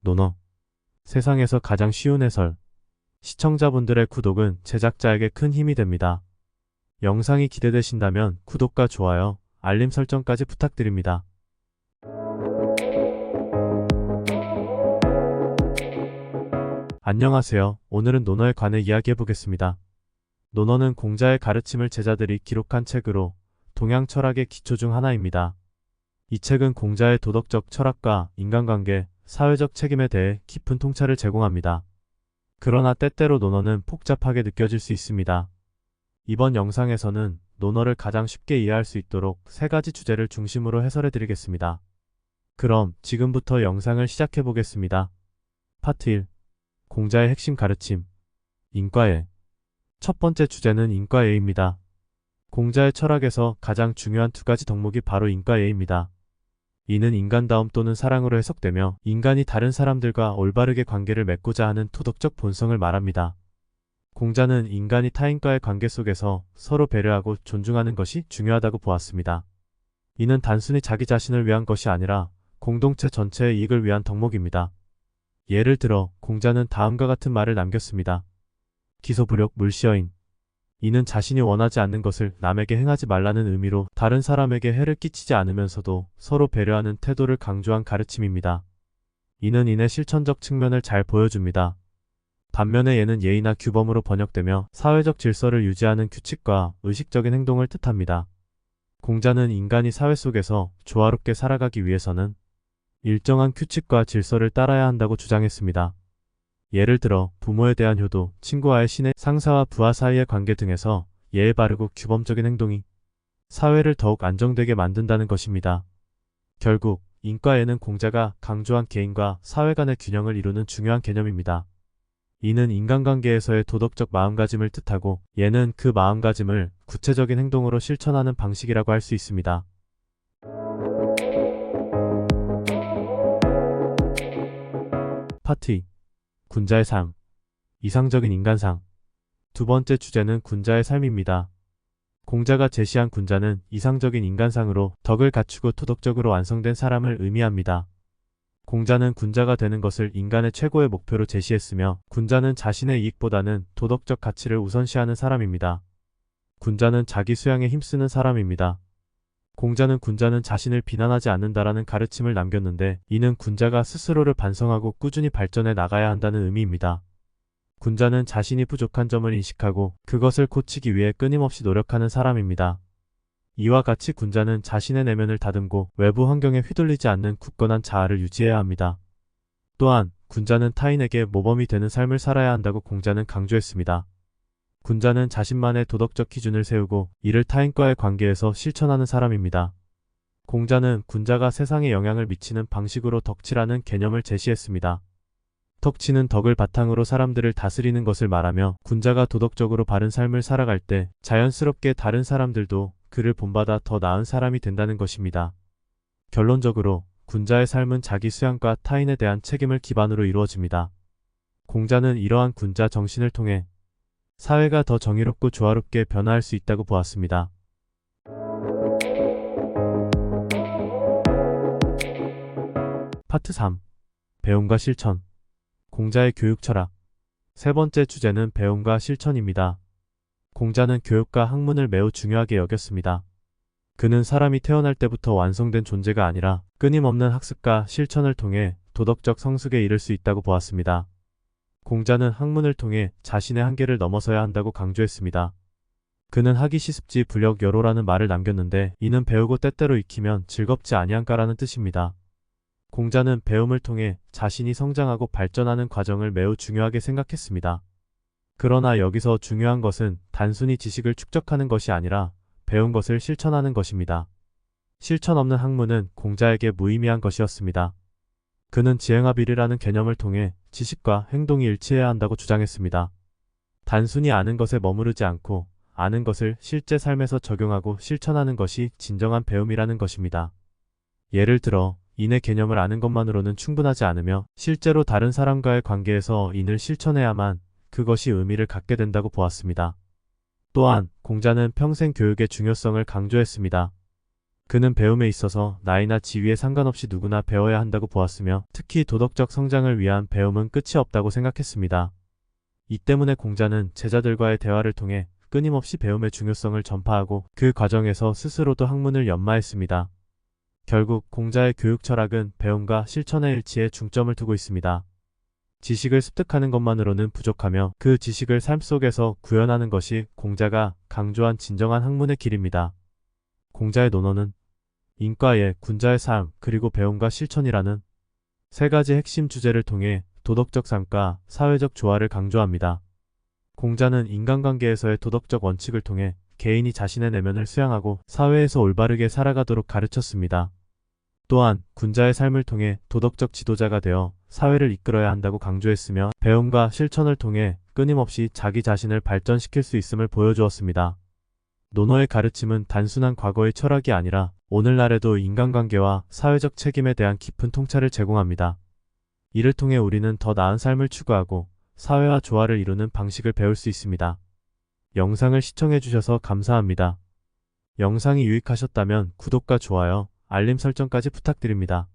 논어. 세상에서 가장 쉬운 해설. 시청자분들의 구독은 제작자에게 큰 힘이 됩니다. 영상이 기대되신다면 구독과 좋아요, 알림 설정까지 부탁드립니다. 안녕하세요. 오늘은 논어에 관해 이야기해보겠습니다. 논어는 공자의 가르침을 제자들이 기록한 책으로 동양 철학의 기초 중 하나입니다. 이 책은 공자의 도덕적 철학과 인간관계, 사회적 책임에 대해 깊은 통찰을 제공합니다. 그러나 때때로 논어는 복잡하게 느껴질 수 있습니다. 이번 영상에서는 논어를 가장 쉽게 이해할 수 있도록 세 가지 주제를 중심으로 해설해 드리겠습니다. 그럼 지금부터 영상을 시작해 보겠습니다. 파트 1. 공자의 핵심 가르침. 인과예. 첫 번째 주제는 인과예입니다. 공자의 철학에서 가장 중요한 두 가지 덕목이 바로 인과예입니다. 이는 인간다움 또는 사랑으로 해석되며 인간이 다른 사람들과 올바르게 관계를 맺고자 하는 도덕적 본성을 말합니다. 공자는 인간이 타인과의 관계 속에서 서로 배려하고 존중하는 것이 중요하다고 보았습니다. 이는 단순히 자기 자신을 위한 것이 아니라 공동체 전체의 이익을 위한 덕목입니다. 예를 들어 공자는 다음과 같은 말을 남겼습니다. 기소부력 물시어인 이는 자신이 원하지 않는 것을 남에게 행하지 말라는 의미로 다른 사람에게 해를 끼치지 않으면서도 서로 배려하는 태도를 강조한 가르침입니다. 이는 인의 실천적 측면을 잘 보여줍니다. 반면에 예는 예의나 규범으로 번역되며 사회적 질서를 유지하는 규칙과 의식적인 행동을 뜻합니다. 공자는 인간이 사회 속에서 조화롭게 살아가기 위해서는 일정한 규칙과 질서를 따라야 한다고 주장했습니다. 예를 들어 부모에 대한 효도, 친구와의 신의 상사와 부하 사이의 관계 등에서 예의 바르고 규범적인 행동이 사회를 더욱 안정되게 만든다는 것입니다. 결국 인과에는 공자가 강조한 개인과 사회 간의 균형을 이루는 중요한 개념입니다. 이는 인간관계에서의 도덕적 마음가짐을 뜻하고 예는 그 마음가짐을 구체적인 행동으로 실천하는 방식이라고 할 수 있습니다. 2. 군자의 삶. 이상적인 인간상. 두 번째 주제는 군자의 삶입니다. 공자가 제시한 군자는 이상적인 인간상으로 덕을 갖추고 도덕적으로 완성된 사람을 의미합니다. 공자는 군자가 되는 것을 인간의 최고의 목표로 제시했으며 군자는 자신의 이익보다는 도덕적 가치를 우선시하는 사람입니다. 군자는 자기 수양에 힘쓰는 사람입니다. 공자는 군자는 자신을 비난하지 않는다라는 가르침을 남겼는데 이는 군자가 스스로를 반성하고 꾸준히 발전해 나가야 한다는 의미입니다. 군자는 자신이 부족한 점을 인식하고 그것을 고치기 위해 끊임없이 노력하는 사람입니다. 이와 같이 군자는 자신의 내면을 다듬고 외부 환경에 휘둘리지 않는 굳건한 자아를 유지해야 합니다. 또한 군자는 타인에게 모범이 되는 삶을 살아야 한다고 공자는 강조했습니다. 군자는 자신만의 도덕적 기준을 세우고 이를 타인과의 관계에서 실천하는 사람입니다. 공자는 군자가 세상에 영향을 미치는 방식으로 덕치라는 개념을 제시했습니다. 덕치는 덕을 바탕으로 사람들을 다스리는 것을 말하며 군자가 도덕적으로 바른 삶을 살아갈 때 자연스럽게 다른 사람들도 그를 본받아 더 나은 사람이 된다는 것입니다. 결론적으로 군자의 삶은 자기 수양과 타인에 대한 책임을 기반으로 이루어집니다. 공자는 이러한 군자 정신을 통해 사회가 더 정의롭고 조화롭게 변화할 수 있다고 보았습니다. 파트 3. 배움과 실천. 공자의 교육 철학. 세 번째 주제는 배움과 실천입니다. 공자는 교육과 학문을 매우 중요하게 여겼습니다. 그는 사람이 태어날 때부터 완성된 존재가 아니라 끊임없는 학습과 실천을 통해 도덕적 성숙에 이를 수 있다고 보았습니다. 공자는 학문을 통해 자신의 한계를 넘어서야 한다고 강조했습니다. 그는 하기 시습지 불력 여로라는 말을 남겼는데 이는 배우고 때때로 익히면 즐겁지 아니한가라는 뜻입니다. 공자는 배움을 통해 자신이 성장하고 발전하는 과정을 매우 중요하게 생각했습니다. 그러나 여기서 중요한 것은 단순히 지식을 축적하는 것이 아니라 배운 것을 실천하는 것입니다. 실천 없는 학문은 공자에게 무의미한 것이었습니다. 그는 지행합일이라는 개념을 통해 지식과 행동이 일치해야 한다고 주장했습니다. 단순히 아는 것에 머무르지 않고 아는 것을 실제 삶에서 적용하고 실천하는 것이 진정한 배움이라는 것입니다. 예를 들어 인의 개념을 아는 것만으로는 충분하지 않으며 실제로 다른 사람과의 관계에서 인을 실천해야만 그것이 의미를 갖게 된다고 보았습니다. 또한 공자는 평생 교육의 중요성을 강조했습니다. 그는 배움에 있어서 나이나 지위에 상관없이 누구나 배워야 한다고 보았으며 특히 도덕적 성장을 위한 배움은 끝이 없다고 생각했습니다. 이 때문에 공자는 제자들과의 대화를 통해 끊임없이 배움의 중요성을 전파하고 그 과정에서 스스로도 학문을 연마했습니다. 결국 공자의 교육 철학은 배움과 실천의 일치에 중점을 두고 있습니다. 지식을 습득하는 것만으로는 부족하며 그 지식을 삶 속에서 구현하는 것이 공자가 강조한 진정한 학문의 길입니다. 공자의 논어는 인과의 군자의 삶 그리고 배움과 실천이라는 세 가지 핵심 주제를 통해 도덕적 삶과 사회적 조화를 강조합니다. 공자는 인간관계에서의 도덕적 원칙을 통해 개인이 자신의 내면을 수양하고 사회에서 올바르게 살아가도록 가르쳤습니다. 또한 군자의 삶을 통해 도덕적 지도자가 되어 사회를 이끌어야 한다고 강조했으며 배움과 실천을 통해 끊임없이 자기 자신을 발전시킬 수 있음을 보여주었습니다. 논어의 가르침은 단순한 과거의 철학이 아니라 오늘날에도 인간관계와 사회적 책임에 대한 깊은 통찰을 제공합니다. 이를 통해 우리는 더 나은 삶을 추구하고 사회와 조화를 이루는 방식을 배울 수 있습니다. 영상을 시청해주셔서 감사합니다. 영상이 유익하셨다면 구독과 좋아요, 알림 설정까지 부탁드립니다.